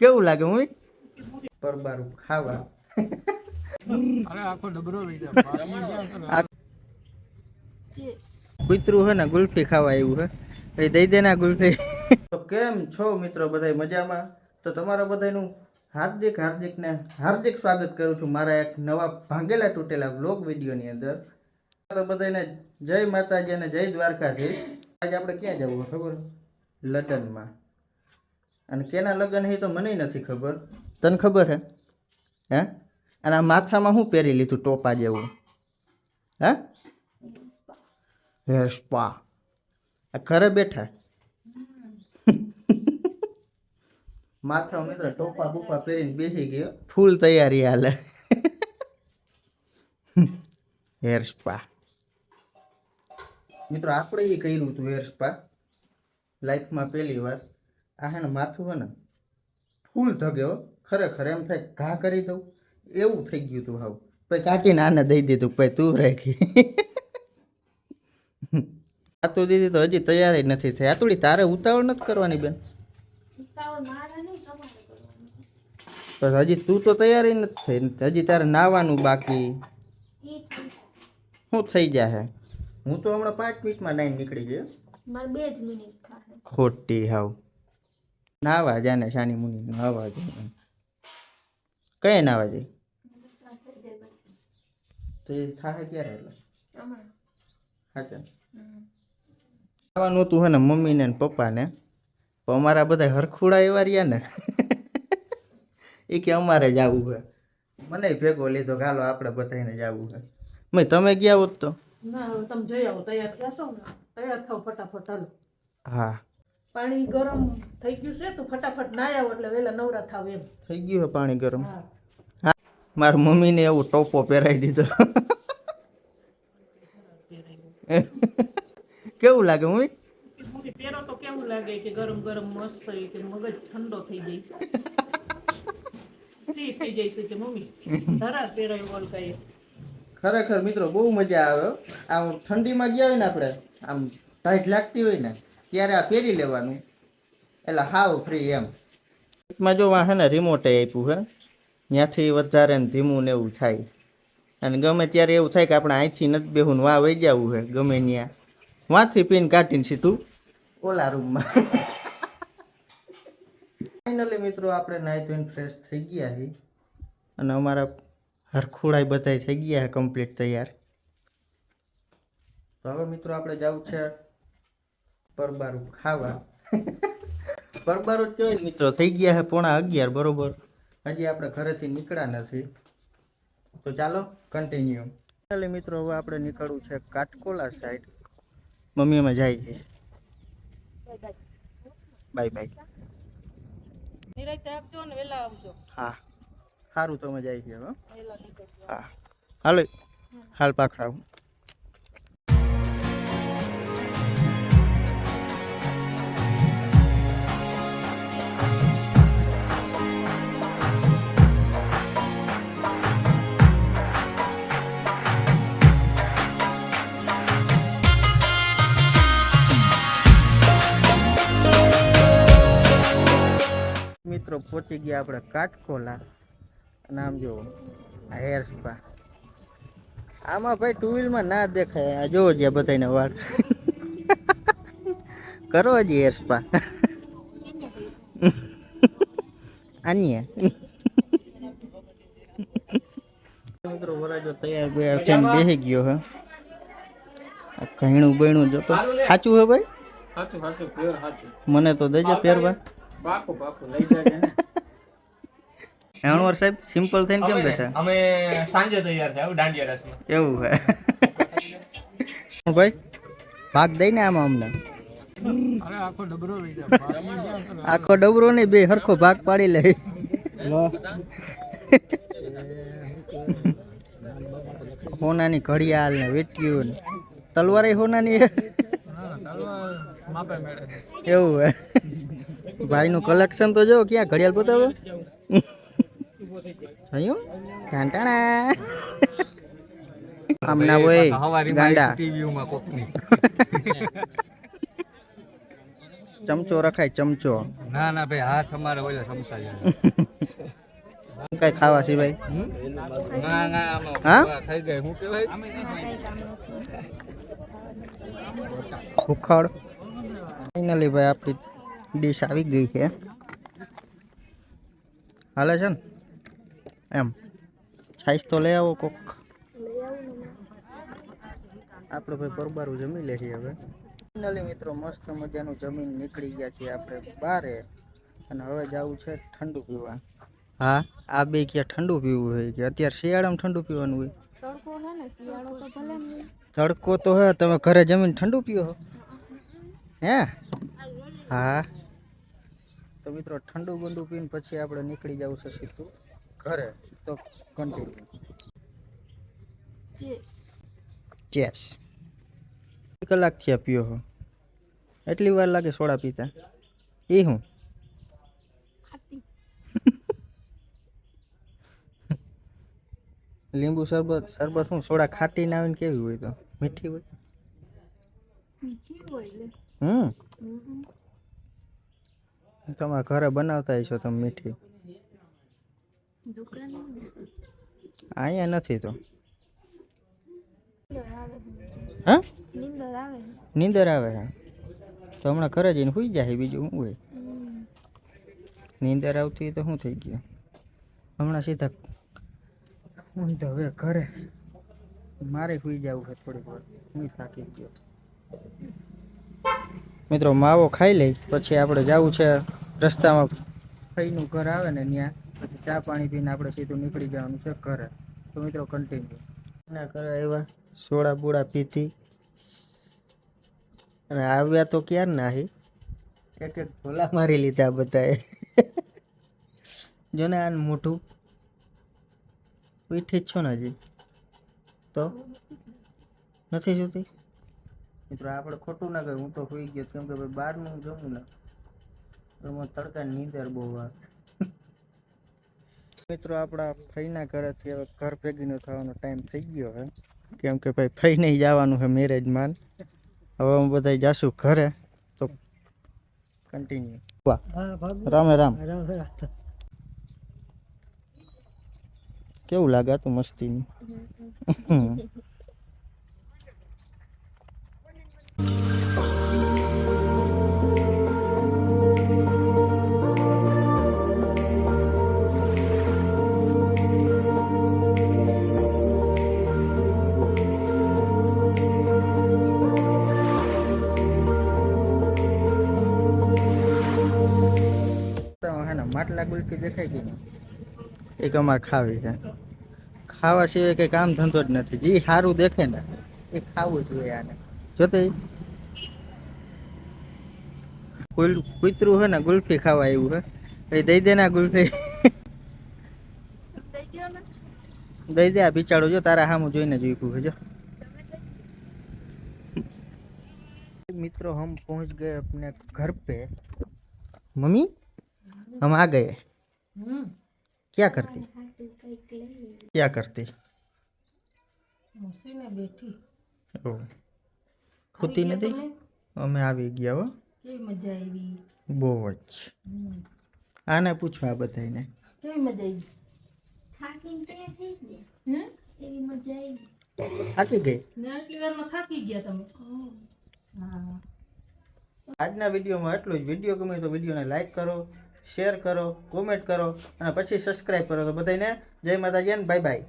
કેવું લાગે હું? પરબારું ખાવા. અરે આખો ડબરો લઈ જાય. કૂતરું હે ને ગુલ્ફી ખાવા આવ્યું હે. એ દઈ દે ને ગુલ્ફી. તો કેમ છો મિત્રો બધા મજામાં? તો તમારા બધાનું હાર્દિક હાર્દિક ને હાર્દિક સ્વાગત કરું છું મારા એક નવા ભાંગેલા તૂટેલા વ્લોગ વિડીયોની અંદર. તો બધાને જય માતાજી અને જય દ્વારકાધીશ. આજે આપણે ક્યાં જવું ખબર? લગ્નમાં. અને કેના લગ્ન હે તો મને નથી ખબર. તને ખબર હે? હે? અને આ માથામાં શું પહેરી લીધું ટોપા જેવું? હે? Hair spa. આ ઘરે બેઠા? માથા મિત્ર ટોપા બુપા પહેરીને બેસી ગયો. ફૂલ તૈયારી હાલે. Hair spa. મિત્રો, આપણે એ કર્યું હતું હેર સ્પા. લાઈફમાં પહેલી વાર. આ હે ને માથું હે ને ફૂલ ધગ્યો ખરેખર એમ થાય ઘા કરી દઉં. એવું થઈ ગયું હતું હાવ. પછી કાઢીને આને દઈ દીધું પછી તું રાખી. આતું દીધી તો હજી તૈયાર જ નથી થઈ. આતુડી તારે ઉતાવળ નથી કરવાની બેન. પણ હજી તું તો તૈયાર નથી થઈ. હજી તારે નાવાનું બાકી. શું થઈ જાય. હું તો હમણાં પાંચ મિનિટમાં લાઈન નીકળી ગયો. મારે બે જ મિનિટ ખોટી હાવ. નાવા જાને શાની મુનિ નાવા જાય કઈ નાવા જાય? તો એ થાય ક્યારે એટલે? સાચા ખાવાનું હતું હે ને મમ્મીને ને પપ્પાને. પણ અમારા બધા હરખુડા એવા રહ્યા ને. એ કે અમારે જવું છે મને ભેગો લીધો ચાલો હાલો આપણે બધાને જવું છે મેં તમે ગયા હોત તો? ના તમે જઈ આવો તૈયાર ને? તૈયાર થાવ ફટાફટ હાલો. હા. પાણી ગરમ થઈ ગયું છે તો ફટાફટ ના આવો એટલે વહેલા નવરા થાવ એમ. થઈ ગયું છે પાણી ગરમ? હા. મારા મમ્મીને એવું ટોપો પહેરાવી દીધો. કેવું લાગે હું પહેરો તો કેવું લાગે કે ગરમ ગરમ મસ્ત કે મગજ ઠંડો થઈ જાય છે? થઈ જાય છે કે મમ્મી? સારા પહેરાય કઈ. ખરેખર મિત્રો બહુ મજા આવે હો. આમ ઠંડીમાં ગયા હોય ને આપણે આમ ટાઈટ લાગતી હોય ને ત્યારે આ પહેરી લેવાનું. એટલે હાવ ફ્રી એમ. માં જો હે ને રિમોટે આપ્યું હે ત્યાંથી વધારે ને ધીમું ને એવું થાય. અને ગમે ત્યારે એવું થાય કે આપણે અહીંથી નથી બેહું વાહ વહી જવું છે ગમે ત્યાં વાંથી પીને કાઢીને સીધું. ઓલા રૂમમાં. ફાઇનલી મિત્રો આપણે નાહી ધોઈને ફ્રેશ થઈ ગયા છીએ અને અમારા હરખુડાઈ બધા થઈ ગયા કમ્પ્લીટ તૈયાર. તો હવે મિત્રો આપણે જવું છે પરબારું ખાવા. પરબારું જ કહેવાય મિત્રો થઈ ગયા છે પોણા અગિયાર બરોબર? હજી આપણે ઘરેથી નીકળ્યા નથી તો ચાલો કન્ટિન્યુ ચાલે મિત્રો હવે આપણે નીકળવું છે કાટકોલા સાઈડ મમ્મી અમે જાય છે. બાય બાય ને આવજો. હા. સારું તો અમે જાય છે હવે હા. હાલો. હાલ પાખડાવું. મિત્રો પહોંચી ગયા આપણે કાટકોલા. અને આમ જો આ હેર સ્પા આમાં ભાઈ ટુ વ્હીલમાં ના દેખાય. આ જોવો જ્યાં બધાને વાળ. કરો હજી હેર સ્પા આની મિત્રો વરાજો તૈયાર બૈયાર થઈને બેસી ગયો હે. ઘણું બણું જો જોતો સાચું હે ભાઈ? મને તો દેજો પહેરવા. પાકું પાકો લઈ જાય ને. અણવર સાહેબ સિમ્પલ થઈને કેમ બેઠા? અમે સાંજે તૈયાર થયા દાંડિયા રસમાં. એવું હે. ભાઈ ભાગ દઈ ને આમાં અમને. આખો ડબરો લઈ જાય આખો ડબરો ને બે હરખો ભાગ પાડી લે. હોનાની ઘડિયાળ ને વેટ્યું ને. તલવાર હોનાની હે? માપે મેળે એવું હે. ભાઈનું કલેક્શન તો જો ક્યાં ઘડિયાળ બતાવો થયું ટાણા આમ ના હોય ગાંડા. ચમચો રખાય ચમચો. ના ના ભાઈ હાથ અમારે ઓલા કઈ ખાવા સિવાય? હા? ગઈ ફાઇનલી ભાઈ આપણી ડીશ આવી ગઈ છે. હાલે છે ને? એમ. છાઈસ તો લઈ આવો કોક. આપણે ભાઈ પરબારું જમી લે છીએ હવે. ફાઇનલી મિત્રો મસ્ત મજાનું જમીન નીકળી ગયા છીએ આપણે બારે. અને હવે જવું છે ઠંડુ પીવા. હા? આ બે ક્યાં ઠંડુ પીવું હોય કે? અત્યારે શિયાળામાં ઠંડુ પીવાનું હોય. તડકો હે ને શિયાળો તો ભલે તડકો તો હે તમે ઘરે જમીન ઠંડુ પીઓ હે? હા. તો મિત્રો ઠંડુ બંડુ પીને પછી આપણે નીકળી જવું છે સીધું ઘરે. તો કન્ટિન્યુ ચેસ કલાક થયા પીઓ હો. એટલી વાર લાગે સોડા પીતા? એ હું? લીંબુ શરબત શરબત હું? સોડા ખાટી ના આવીને કેવી હોય તો? મીઠી હોય? મીઠી હોય હમ. તમારા ઘરે બનાવતા હશો તમે મીઠી? અહીંયા નથી તો. હા? નીંદર આવે નીંદર તો હમણાં ઘરે જઈને સુઈ જાય બીજું શું હોય. નીંદર આવતી હોય તો શું થઈ ગયું? હમણાં સીધા હું તો હવે ઘરે. મારે સુઈ જવું છે થોડીક વાર. હું થાકી ગયો. મિત્રો, માવો ખાઈ લઈ, પછી આપણે જવું છે રસ્તામાં. ફઈનું ઘર આવે ને ત્યાં, પછી ચા પાણી પીને આપણે સીધું નીકળી જવાનું છે ઘરે. તો મિત્રો કન્ટિન્યુ ના ઘરે આવ્યા, સોડા બોડા પીતી અને આવ્યા તો ક્યાર ના એક એક ઢોલા મારી લીધા બધાએ. જો ને આને મોઢું. પીઠી જ છો ને હજી? તો? નથી જોતી? મિત્રો આપણે ખોટું ના કહ્યું. હું તો હોઈ ગયો કેમ કે ભાઈ બહારનું જમું ને એમાં તડકા નીંદર બહુ આવે. મિત્રો આપણા ફઈના ઘરેથી હવે ઘર ભેગીનો થવાનો ટાઈમ થઈ ગયો હવે કેમ કે ભાઈ ફઈને જવાનું છે મેરેજમાં હવે અમે બધા જાશું ઘરે. તો કન્ટિન્યુ વાહ. રામે રામ. કેવું લાગે તું તો મસ્તી હે ને માટલા ગુલ્ફી દેખાય ગઈ એક અમારે ખાવી છે. ખાવા સિવાય કંઈ કામ ધંધો જ નથી. જે સારું દેખે ને. એ ખાવું જોઈએ આને. જોતે કુલ કૂતરું છે ને ગુલ્ફી ખાવા આવ્યું છે એ દઈ દે ને આ ગુલ્ફી દઈ દ્યો ને દઈ દે આ બિચારો જો તારા સામું જોઈને જોઈતું છે જો તમે દઈ मित्रों हम पहुंच गए अपने घर पे मम्मी हम आ गए क्या करती ખાટી કઈક લઈ क्या करती મસીને બેઠી ઓ હોતી નથી? અમે આવી ગયા હો. કેવી મજા આવી? બહુ જ. આને પૂછો આ બધાને કેવી મજા આવી? થાકી તે થઈ ગયા. હે એવી મજા આવી? થાકી ગઈ? ને આટલી વારમાં થાકી ગયા તમે. હા. આજના વિડીયોમાં એટલું જ. વીડિયો ગમે તો વિડીયોને લાઈક કરો શેર કરો કોમેન્ટ કરો અને પછી સબસ્ક્રાઈબ કરો. તો બધાને જય માતાજી અને બાય બાય